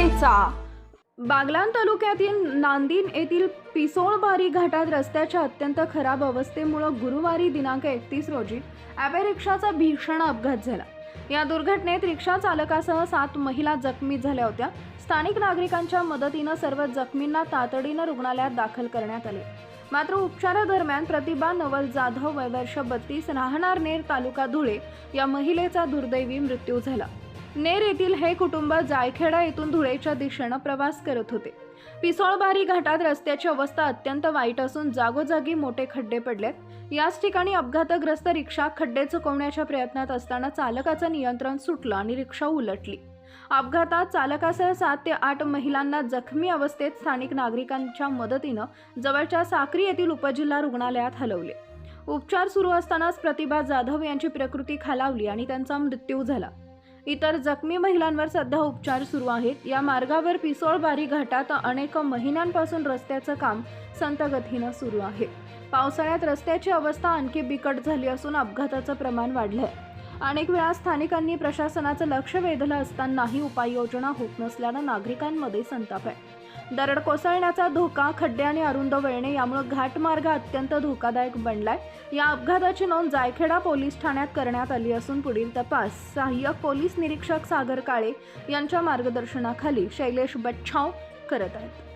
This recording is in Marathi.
घडामोडींचा बागलान तालुक्यातील नांदिन येथील पिसोळबारी घाटात रस्त्याच्या अत्यंत खराब अवस्थेमुळं गुरुवारी दिनांक एकतीस रोजी ॲपे रिक्षाचा भीषण अपघात झाला. या दुर्घटनेत रिक्षा चालकासह सात महिला जखमी झाल्या होत्या. स्थानिक नागरिकांच्या मदतीनं सर्व जखमींना तातडीनं रुग्णालयात दाखल करण्यात आले. मात्र उपचारादरम्यान प्रतिभा नवल जाधव वय वर्ष बत्तीस राहणार नेर तालुका धुळे या महिलेचा दुर्दैवी मृत्यू झाला. नेर येथील हे कुटुंब जायखेडा येथून धुळेच्या दिशेनं प्रवास करत होते. पिसोळबारी घाटात रस्त्याची अवस्था अत्यंत वाईट असून जागोजागी मोठे खड्डे पडलेत. याच ठिकाणी अपघातग्रस्त रिक्षा खड्डे चुकवण्याच्या प्रयत्नात असताना चालकाचं नियंत्रण सुटलं आणि रिक्षा उलटली. अपघातात चालकासह सात ते आठ महिलांना जखमी अवस्थेत स्थानिक नागरिकांच्या मदतीनं जवळच्या साक्री येथील उपजिल्हा रुग्णालयात हलवले. उपचार सुरू असतानाच प्रतिभा जाधव यांची प्रकृती खालावली आणि त्यांचा मृत्यू झाला. इतर जखमी महिलांवर सध्या उपचार सुरू आहेत. या मार्गावर पिसोळबारी घाटात अनेक महिन्यांपासून रस्त्याचं काम संतगतीनं सुरू आहे. पावसाळ्यात रस्त्याची अवस्था आणखी बिकट झाली असून अपघाताचं प्रमाण वाढलंय. अनेक वेळा स्थानिकांनी प्रशासनाचं लक्ष वेधलं असतानाही उपाययोजना होत नसल्यानं नागरिकांमध्ये संताप आहे. दरड कोसळण्याचा धोका खड्डे आणि अरुंद वळणे यामुळे घाटमार्ग अत्यंत धोकादायक बनलाय. या अपघाताची नोंद जायखेडा पोलीस ठाण्यात करण्यात आली असून पुढील तपास सहाय्यक पोलीस निरीक्षक सागर काळे यांच्या मार्गदर्शनाखाली शैलेश बच्छाव करत आहेत.